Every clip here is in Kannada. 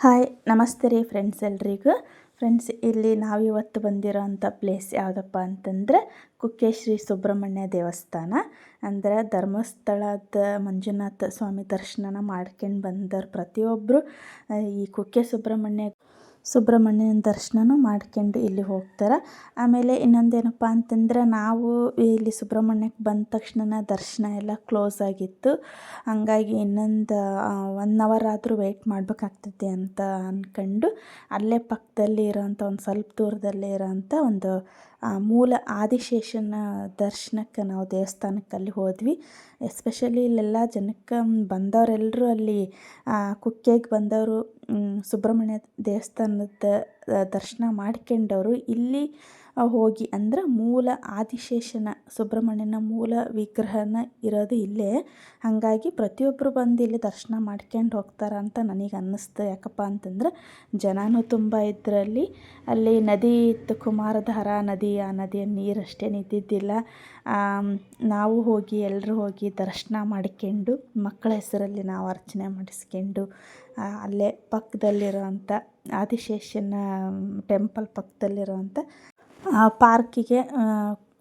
ಹಾಯ್, ನಮಸ್ತೆ ರೀ ಫ್ರೆಂಡ್ಸ್ ಎಲ್ರಿಗೂ. ಫ್ರೆಂಡ್ಸ್ ಇಲ್ಲಿ ನಾವಿವತ್ತು ಬಂದಿರೋ ಅಂಥ ಪ್ಲೇಸ್ ಯಾವುದಪ್ಪ ಅಂತಂದರೆ ಕುಕ್ಕೆ ಶ್ರೀ ಸುಬ್ರಹ್ಮಣ್ಯ ದೇವಸ್ಥಾನ. ಅಂದರೆ ಧರ್ಮಸ್ಥಳದ ಮಂಜುನಾಥ ಸ್ವಾಮಿ ದರ್ಶನನ ಮಾಡ್ಕೊಂಡು ಬಂದವ್ರು ಪ್ರತಿಯೊಬ್ಬರು ಈ ಕುಕ್ಕೆ ಸುಬ್ರಹ್ಮಣ್ಯ ಸುಬ್ರಹ್ಮಣ್ಯನ ದರ್ಶನನೂ ಮಾಡ್ಕೊಂಡು ಇಲ್ಲಿ ಹೋಗ್ತಾರೆ. ಆಮೇಲೆ ಇನ್ನೊಂದೇನಪ್ಪ ಅಂತಂದ್ರೆ ನಾವು ಇಲ್ಲಿ ಸುಬ್ರಹ್ಮಣ್ಯಕ್ಕೆ ಬಂದ ತಕ್ಷಣ ದರ್ಶನ ಎಲ್ಲ ಕ್ಲೋಸ್ ಆಗಿತ್ತು. ಹಂಗಾಗಿ ಇನ್ನೊಂದು ಒನ್ ಅವರ್ ಆದರೂ ವೆಯ್ಟ್ ಮಾಡಬೇಕಾಗ್ತೈತಿ ಅಂತ ಅಂದ್ಕೊಂಡು ಅಲ್ಲೇ ಪಕ್ಕದಲ್ಲಿ ಇರೋಂಥ ಒಂದು ಸ್ವಲ್ಪ ದೂರದಲ್ಲೇ ಇರೋಂಥ ಒಂದು ಮೂಲ ಆದಿಶೇಷನ ದರ್ಶನಕ್ಕೆ ನಾವು ದೇವಸ್ಥಾನಕ್ಕೆ ಅಲ್ಲಿ ಹೋದ್ವಿ. ಎಸ್ಪೆಷಲಿ ಇಲ್ಲೆಲ್ಲ ಜನಕ್ಕೆ ಬಂದವರೆಲ್ಲರೂ ಅಲ್ಲಿ ಕುಕ್ಕೆಗೆ ಬಂದವರು ಸುಬ್ರಹ್ಮಣ್ಯ ದೇವಸ್ಥಾನದ ದರ್ಶನ ಮಾಡ್ಕೊಂಡವರು. ಇಲ್ಲಿ ಹೋಗಿ ಅಂದ್ರೆ ಮೂಲ ಆದಿಶೇಷನ, ಸುಬ್ರಹ್ಮಣ್ಯನ ಮೂಲ ವಿಗ್ರಹನ ಇರೋದು ಇಲ್ಲೇ. ಹಾಗಾಗಿ ಪ್ರತಿಯೊಬ್ಬರು ಬಂದು ಇಲ್ಲಿ ದರ್ಶನ ಮಾಡ್ಕೊಂಡು ಹೋಗ್ತಾರೆ ಅಂತ ನನಗೆ ಅನ್ನಿಸ್ತು. ಯಾಕಪ್ಪ ಅಂತಂದ್ರೆ ಜನನೂ ತುಂಬ ಇದರಲ್ಲಿ. ಅಲ್ಲಿ ನದಿ ಇತ್ತು, ಕುಮಾರಧಾರ ನದಿ, ಆ ನದಿಯ ನೀರು ಅಷ್ಟೇನಿದ್ದಿದ್ದಿಲ್ಲ ನಾವು ಹೋಗಿ ಎಲ್ಲರೂ ಹೋಗಿ ದರ್ಶನ ಮಾಡ್ಕೊಂಡು ಮಕ್ಕಳ ಹೆಸರಲ್ಲಿ ನಾವು ಅರ್ಚನೆ ಮಾಡಿಸ್ಕೊಂಡು ಅಲ್ಲೇ ಪಕ್ಕದಲ್ಲಿರುವಂಥ ಆದಿಶೇಷನ, ಟೆಂಪಲ್ ಪಕ್ಕದಲ್ಲಿರುವಂಥ ಪಾರ್ಕಿಗೆ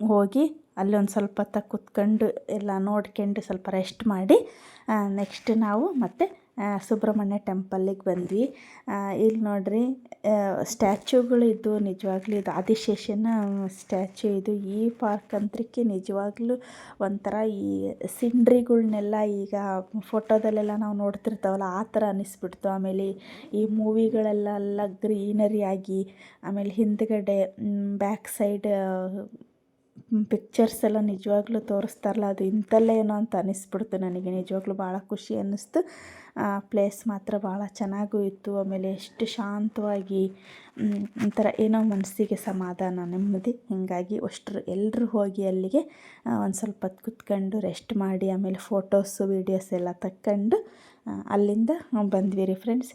ಹೋಗಿ ಅಲ್ಲಿ ಒಂದು ಸ್ವಲ್ಪ ಹೊತ್ತ ಕೂತ್ಕೊಂಡು ಎಲ್ಲ ನೋಡ್ಕೊಂಡು ಸ್ವಲ್ಪ ರೆಸ್ಟ್ ಮಾಡಿ ನೆಕ್ಸ್ಟ್ ನಾವು ಮತ್ತೆ ಸುಬ್ರಹ್ಮಣ್ಯ ಟೆಂಪಲ್ಲಿಗೆ ಬಂದ್ವಿ. ಇಲ್ಲಿ ನೋಡಿರಿ ಸ್ಟ್ಯಾಚ್ಯೂಗಳು ಇದ್ದವು ನಿಜವಾಗ್ಲೂ ಇದು ಆದಿಶೇಷನ ಸ್ಟ್ಯಾಚ್ಯೂ ಇದು. ಈ ಪಾರ್ಕ್ ಅಂತಕ್ಕೆ ನಿಜವಾಗ್ಲೂ ಒಂಥರ ಈ ಸಿಂಡ್ರಿಗಳನ್ನೆಲ್ಲ ಈಗ ಫೋಟೋದಲ್ಲೆಲ್ಲ ನಾವು ನೋಡ್ತಿರ್ತಾವಲ್ಲ, ಆ ಥರ ಅನ್ನಿಸ್ಬಿಡ್ತು ಆಮೇಲೆ ಈ ಮೂವಿಗಳೆಲ್ಲ ಗ್ರೀನರಿ ಆಗಿ ಆಮೇಲೆ ಹಿಂದ್ಗಡೆ ಬ್ಯಾಕ್ ಸೈಡ್ ಪಿಕ್ಚರ್ಸ್ ಎಲ್ಲ ನಿಜವಾಗ್ಲೂ ತೋರಿಸ್ತಾರಲ್ಲ, ಅದು ಇಂಥಲ್ಲೇ ಏನೋ ಅಂತ ಅನ್ನಿಸ್ಬಿಡ್ತು ನನಗೆ. ನಿಜವಾಗ್ಲೂ ಭಾಳ ಖುಷಿ ಅನ್ನಿಸ್ತು. ಪ್ಲೇಸ್ ಮಾತ್ರ ಭಾಳ ಚೆನ್ನಾಗೂ ಇತ್ತು. ಆಮೇಲೆ ಎಷ್ಟು ಶಾಂತವಾಗಿ ಒಂಥರ ಏನೋ ಮನಸ್ಸಿಗೆ ಸಮಾಧಾನ, ನೆಮ್ಮದಿ. ಹೀಗಾಗಿ ಅಷ್ಟ್ರು ಎಲ್ಲರೂ ಹೋಗಿ ಅಲ್ಲಿಗೆ ಒಂದು ಸ್ವಲ್ಪ ಹೊತ್ತು ಕುತ್ಕೊಂಡು ರೆಸ್ಟ್ ಮಾಡಿ, ಆಮೇಲೆ ಫೋಟೋಸು ವೀಡಿಯೋಸ್ ಎಲ್ಲ ತಕ್ಕೊಂಡು ಅಲ್ಲಿಂದ ಬಂದ್ವಿ ರೀ ಫ್ರೆಂಡ್ಸ್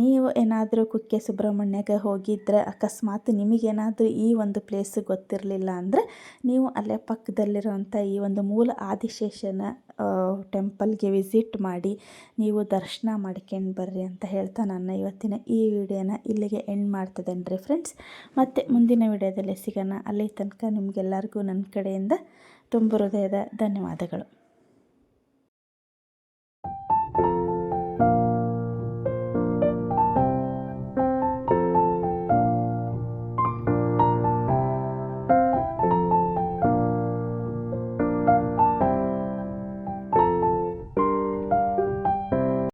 ನೀವು ಏನಾದರೂ ಕುಕ್ಕೆ ಸುಬ್ರಹ್ಮಣ್ಯಗೆ ಹೋಗಿದ್ದರೆ ಅಕಸ್ಮಾತ್ ನಿಮಗೇನಾದರೂ ಈ ಒಂದು ಪ್ಲೇಸ್ ಗೊತ್ತಿರಲಿಲ್ಲ ಅಂದರೆ, ನೀವು ಅಲ್ಲೇ ಪಕ್ಕದಲ್ಲಿರುವಂಥ ಈ ಒಂದು ಮೂಲ ಆದಿಶೇಷನ ಟೆಂಪಲ್ಗೆ ವಿಸಿಟ್ ಮಾಡಿ, ನೀವು ದರ್ಶನ ಮಾಡ್ಕೊಂಡು ಬರ್ರಿ ಅಂತ ಹೇಳ್ತಾ ನನ್ನ ಇವತ್ತಿನ ಈ ವಿಡಿಯೋನ ಇಲ್ಲಿಗೆ ಎಂಡ್ ಮಾಡ್ತಿದ್ದೇನೆ ರೀ ಫ್ರೆಂಡ್ಸ್ ಮತ್ತು ಮುಂದಿನ ವಿಡಿಯೋದಲ್ಲಿ ಸಿಗೋಣ. ಅಲ್ಲಿ ತನಕ ನಿಮಗೆಲ್ಲರಿಗೂ ನನ್ನ ಕಡೆಯಿಂದ ತುಂಬ ಹೃದಯದ ಧನ್ಯವಾದಗಳು.